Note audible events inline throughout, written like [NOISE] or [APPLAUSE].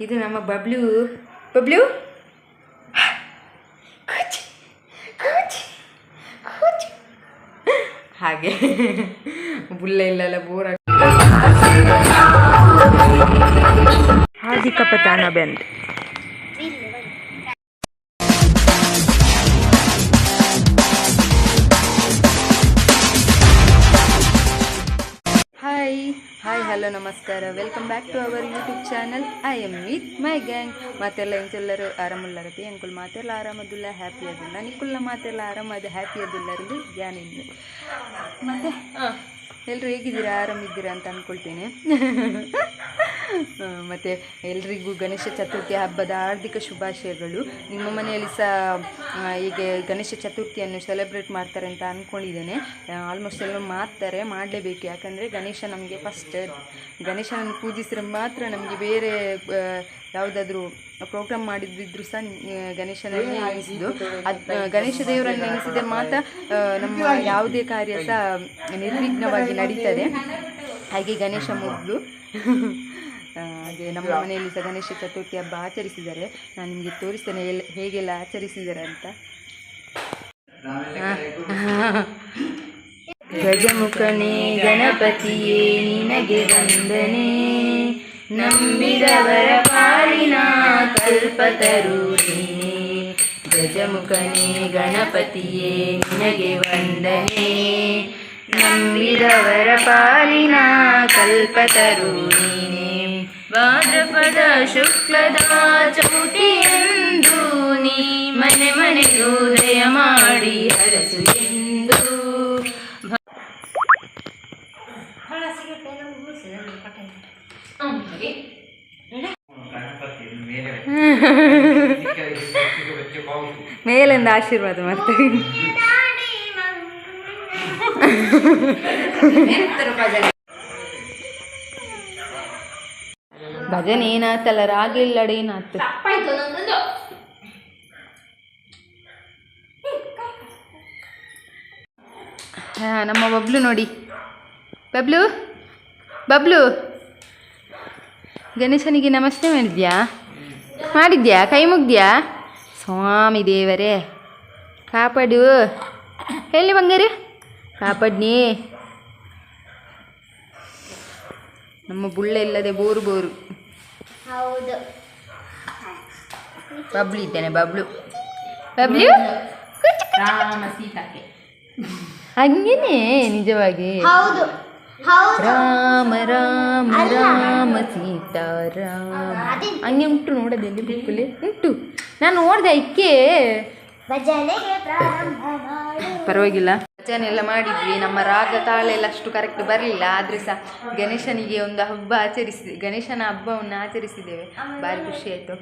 ಇದು ನಮ್ಮ ಬಬ್ಲು. ಬಬ್ಲು. ಹಾಗೆ. ಬುಲ್ಲ ಇಲ್ಲೆಲ್ಲ ಬೋರ್ ಹಾರ್ದಿಕ ಪತಾನ ಬೆಂದ್. ಹಾಯ್ ಹಲೋ ನಮಸ್ಕಾರ. Welcome back to our YouTube channel I'm with my gang ಮಾತೆಲ್ಲ ಎಂಚೆಲ್ಲರೂ ಆರಾಮಲ್ಲರತಿ ಅಂಕುಲ್ ಮಾತೆಲ್ಲ ಆರಾಮದಿಲ್ಲ ಹ್ಯಾಪಿ ಅದಿಲ್ಲ ನಿಕ್ಕುಲ್ಲ ಮಾತೆಲ್ಲ ಆರಾಮದ ಹ್ಯಾಪಿ ಅದಿಲ್ಲರಲ್ಲಿ ಗ್ಯಾನಿಂದ ಮತ್ತೆ? ಎಲ್ಲರೂ ಹೇಗಿದ್ದೀರಾ? ಆರಾಮಿದ್ದೀರಾ ಅಂತ ಅಂದ್ಕೊಳ್ತೇನೆ ಮತ್ತು ಎಲ್ರಿಗೂ ಗಣೇಶ ಚತುರ್ಥಿ ಹಬ್ಬದ ಹಾರ್ದಿಕ ಶುಭಾಶಯಗಳು. ನಿಮ್ಮ ಮನೆಯಲ್ಲಿ ಸಹ ಈಗ ಗಣೇಶ ಚತುರ್ಥಿಯನ್ನು ಸೆಲೆಬ್ರೇಟ್ ಮಾಡ್ತಾರೆ ಅಂತ ಅಂದ್ಕೊಂಡಿದ್ದೇನೆ ಆಲ್ಮೋಸ್ಟ್ ಎಲ್ಲರೂ ಮಾಡ್ತಾರೆ, ಮಾಡಲೇಬೇಕು. ಯಾಕಂದರೆ ಗಣೇಶ ನಮಗೆ ಫಸ್ಟ್ ಗಣೇಶನನ್ನು ಪೂಜಿಸಿದ್ರೆ ಮಾತ್ರ ನಮಗೆ ಬೇರೆ ಯಾವುದಾದ್ರೂ ಪ್ರೋಗ್ರಾಮ್ ಮಾಡಿದ್ರು ಸಹ ಗಣೇಶನನ್ನೇ ನೆನೆಸಿದ್ದು. ಗಣೇಶ ದೇವರನ್ನು ನೆನೆಸಿದ್ರೆ ಮಾತ್ರ ನಮ್ಮ ಯಾವುದೇ ಕಾರ್ಯ ಸಹ ನಿರ್ವಿಘ್ನವಾಗಿ ನಡೀತದೆ. ಹಾಗೆ ಗಣೇಶ ಮೊದಲು. ಹಾಗೆ ನಮ್ಮ ಮನೆಯಲ್ಲಿ ಸಹ ಗಣೇಶ ಚತುರ್ಥಿ ಹಬ್ಬ ಆಚರಿಸಿದ್ದಾರೆ. ನಾನು ನಿಮಗೆ ತೋರಿಸ್ತೇನೆ ಎಲ್ಲ ಹೇಗೆಲ್ಲ ಆಚರಿಸಿದ್ದಾರೆ ಅಂತ. ಗಜಮುಖನೇ ಗಣಪತಿಯೇ, ನಿನಗೆ ವಂದನೆ. ನಂಬಿದವರ ಪಾಲಿನ ಕಲ್ಪತರು ನೀನೇ ಗಜಮುಖನೇ, ಗಣಪತಿಯೇ, ನಿನಗೆ ವಂದನೆ. ನಂಬಿದವರ ಪಾಲಿನ ಕಲ್ಪತರು ನೀನೇ ಭಾದ್ರಪದ ಶುಕ್ಲದ ಚೌತಿಯಂದು ನೀ ಮನೆ ಮನೆಗೂ ದಯ ಮಾಡಿ ಹರಸು ಮೇಲಿಂದ ಆಶೀರ್ವಾದ ಮಾಡ್ತೀವಿ ಭಜನೆ ಏನಾತಲ್ಲ ರಾಗಿಲ್ಲಡೆ ಏನಾತು? ಹಾ, ನಮ್ಮ ಬಬ್ಲು ನೋಡಿ. ಬಬ್ಲು ಬಬ್ಲು. ಗಣೇಶನಿಗೆ ನಮಸ್ತೆ ಮಾಡಿದ್ಯಾ? ಮಾಡಿದ್ಯಾ? ಕೈ ಮುಗ್ದ್ಯಾ? ಸ್ವಾಮಿ ದೇವರೇ ಕಾಪಾಡು. ಎಲ್ಲಿ ಬಂಗಾರಿ? ಕಾಪಾಡ್ನಿ. ನಮ್ಮ ಬುಳ್ಳ ಇಲ್ಲದೆ ಬೋರು ಬೋರು. ಹೌದು. ಬಬ್ಲು ಇದ್ದೇನೆ ಬಬ್ಲು. ಬಬ್ಲು? ರಾಮ ಸೀತಾಕ್ಕೆ. ಹಂಗೇನೆ ನಿಜವಾಗಿ. ಹೌದು ಹೌದು. ರಾಮ ರಾಮ ರಾಮ ಸೀತಾರಾಮ. ಹಂಗೆ ಉಂಟು ನೋಡೋದೆಲ್ಲಿ ಬುಕ್ಕಲ್ಲಿ ಉಂಟು. ನಾನು ನೋಡಿದೆ ಮಾಡು ಪರವಾಗಿಲ್ಲ. ಭಜನೆ ಎಲ್ಲ ಮಾಡಿದ್ವಿ. ನಮ್ಮ ರಾಗ ತಾಳ ಎಲ್ಲ ಅಷ್ಟು ಕರೆಕ್ಟ್ ಬರಲಿಲ್ಲ. ಆದ್ರೆ ಸಹ ಗಣೇಶನಿಗೆ ಒಂದು ಹಬ್ಬ ಆಚರಿಸಿ ಗಣೇಶನ ಹಬ್ಬವನ್ನು ಆಚರಿಸಿದ್ದೇವೆ. ಭಾರಿ ಖುಷಿ ಆಯಿತು.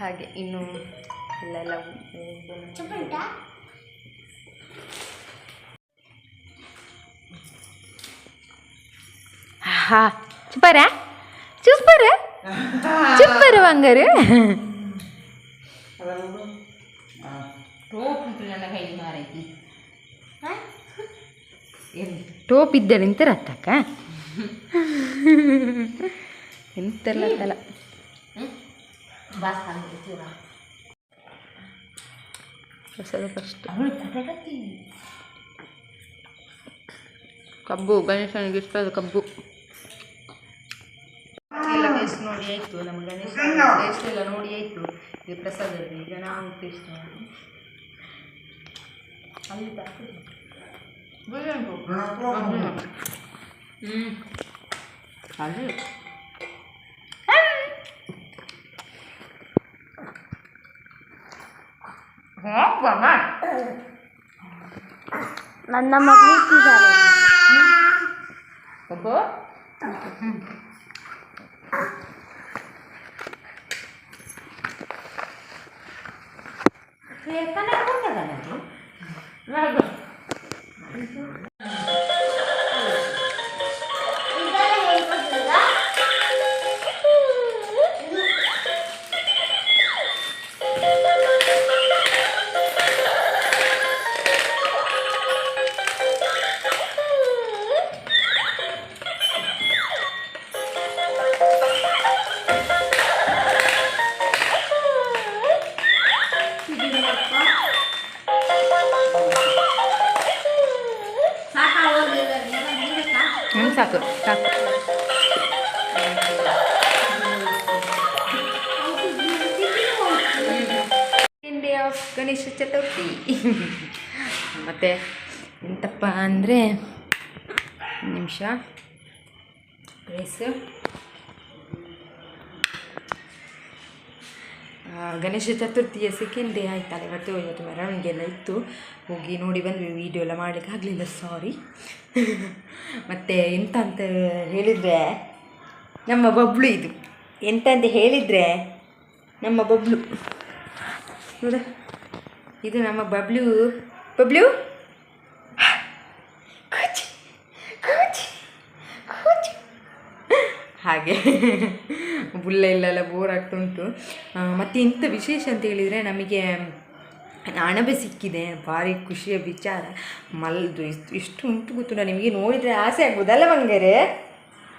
ಹಾಗೆ ಇನ್ನು ಎಲ್ಲ ಎಲ್ಲ ಚುಪ್ಪುಂಟ ಹಾ ಚುಪ್ಪಾರ ಚುಪ್ಪಾರ ಚುಪ್ಪಾರ ಬಂಗಾರು ಟೋಪ್ ಉಂಟು ನನ್ನ ಕೈಲಿ ಮಾರೈತಿ ಟೋಪ್ ಇದ್ದಲ್ಲಿ ಎಂತ ರತ್ತಕ್ಕ ಎಂತೆಲ್ಲ ತಲ ಬಾಸ್ ಹಾಗೆ ಚೂರ ಹೊಸದ ಫಸ್ಟ್ ಅವಳು ತಗೊಳ್ತಿ ಕಬ್ಬು ಗಣೇಶನಿಗೆ ಇಷ್ಟದ ಕಬ್ಬು ಎಲ್ಲ ಟೇಸ್ಟ್ ನೋಡಿ ಆಯಿತು ನಮ್ಮ ಗಣೇಶ ಟೇಸ್ಟ್ ಎಲ್ಲ ನೋಡಿ ಆಯಿತು ಇದು ಪ್ರಸಾದದ್ದು. ಈಗ ನಾವು ಟೇಸ್ಟ್ ಮಾಡಿ ಅಲ್ಲಿ. ಹ್ಞೂ ಅಲ್ಲಿ ನನ್ನ ते कनेक्ट कोणत्या झालं ते ಇನ್ನೊಂದು ಸಾಕು. ಸಾಕು ಗಣೇಶ ಚತುರ್ಥಿ ಮತ್ತು ಎಂತಪ್ಪ ಅಂದರೆ ನಿಮಿಷ. ರೈಸು ಗಣೇಶ ಚತುರ್ಥಿಯ ಸೆಕೆಂಡ್ ಡೇ ಆಯ್ತಲ್ಲ, ಇವತ್ತು ಇವತ್ತು ಮೆರವಣಿಗೆ ಎಲ್ಲ ಇತ್ತು. ಹೋಗಿ ನೋಡಿ ಬಂದ್ವಿ ವೀಡಿಯೋ ಎಲ್ಲ ಮಾಡ್ಲಿಕ್ಕೆ ಆಗಲಿಲ್ಲ ಸಾರಿ ಮತ್ತು ಎಂತ ಅಂತ ಹೇಳಿದರೆ, ನಮ್ಮ ಬಬ್ಲು ಇದು. ಎಂತ ಅಂತ ಹೇಳಿದರೆ, ನಮ್ಮ ಬಬ್ಲು. ನೋಡ, ಇದು ನಮ್ಮ ಬಬ್ಲು. ಬಬ್ಲು? ಹಾಗೆ. ಬುಲ್ಲ ಇಲ್ಲೆಲ್ಲ ಬೋರ್ ಆಗ್ತುಂಟು ಮತ್ತೆ ಇಂಥ ವಿಶೇಷ ಅಂತ ಹೇಳಿದರೆ, ನಮಗೆ ಅಣಬೆ ಸಿಕ್ಕಿದೆ ಭಾರಿ ಖುಷಿಯ ವಿಚಾರ. ಮಲ್ದು, ಇಷ್ಟು ಇಷ್ಟು ಉಂಟು ಗೊತ್ತುಂಟ ನಿಮಗೆ ನೋಡಿದರೆ ಆಸೆ ಆಗ್ಬೋದಲ್ಲ ಮಂಗೇರೆ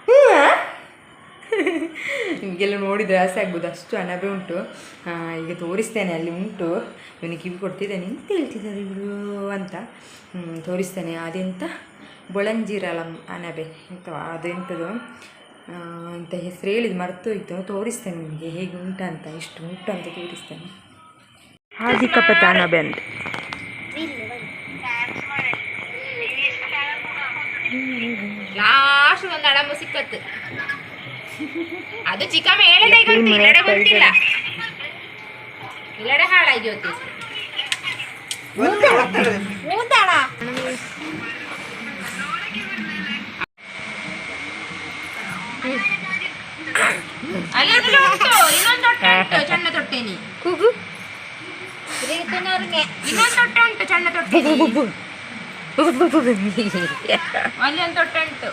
ಹ್ಞೂ [LAUGHS] ನಿಮಗೆಲ್ಲ ನೋಡಿದರೆ ಆಸೆ ಆಗ್ಬೋದು, ಅಷ್ಟು ಅಣಬೆ ಉಂಟು. ಈಗ ತೋರಿಸ್ತೇನೆ, ಅಲ್ಲಿ ಉಂಟು. ಇವನಿಗೆ ಕಿವಿ ಕೊಡ್ತಿದ್ದಾನೆ, ಎಂತ ಹೇಳ್ತಿದ್ದಾರೆ ಇವರು ಅಂತ. ತೋರಿಸ್ತೇನೆ, ಅದೆಂತ? ಬೊಳಂಜೀರಲ ಅಣಬೆ, ಎಂತ ಅದೆಂಥದ್ದು ಅಂತ ಹೆಸರು ಹೇಳಿದ್ದು ಮರ್ತೋಯ್ತು, ತೋರಿಸ್ತೇನೆ ನಿಮಗೆ, ಹೇಗೆ ಉಂಟು ಅಂತ ಎಷ್ಟು ಉಂಟು ಅಂತ ತೋರಿಸ್ತೇನೆ. ಹಾದಿಕಪತ ಅಣಬೆ ಅಂತ ಲಾಸ್ಟ್ ಒಂದು ಅಡಂಬ ಸಿಕ್ಕತ್ತು ಅದು ಚಿಕ್ಕಮ್ಮ ಹೇಳದೆ ಗೊತ್ತಿ ಇಲ್ಲಡೆ ಗೊತ್ತಿಲ್ಲ ಇಲ್ಲಡೆ ಹಾಳಾಗಿ ಹೋಗ್ತಿ ಮೂತಾಳ ಅಲ್ಲಿ ಅದ್ರಲ್ಲಿ ಉಂಟು ಇನ್ನೊಂದು ತೊಟ್ಟೆ ಉಂಟು ಸಣ್ಣ ತೊಟ್ಟೆನಿ ಕೂಗು ಇನ್ನೊಂದು ತೊಟ್ಟೆ ಉಂಟು ಸಣ್ಣ ತೊಟ್ಟೆ ಅಲ್ಲಿ ಒಂದು [LAUGHS] ತೊಟ್ಟೆ ಉಂಟು.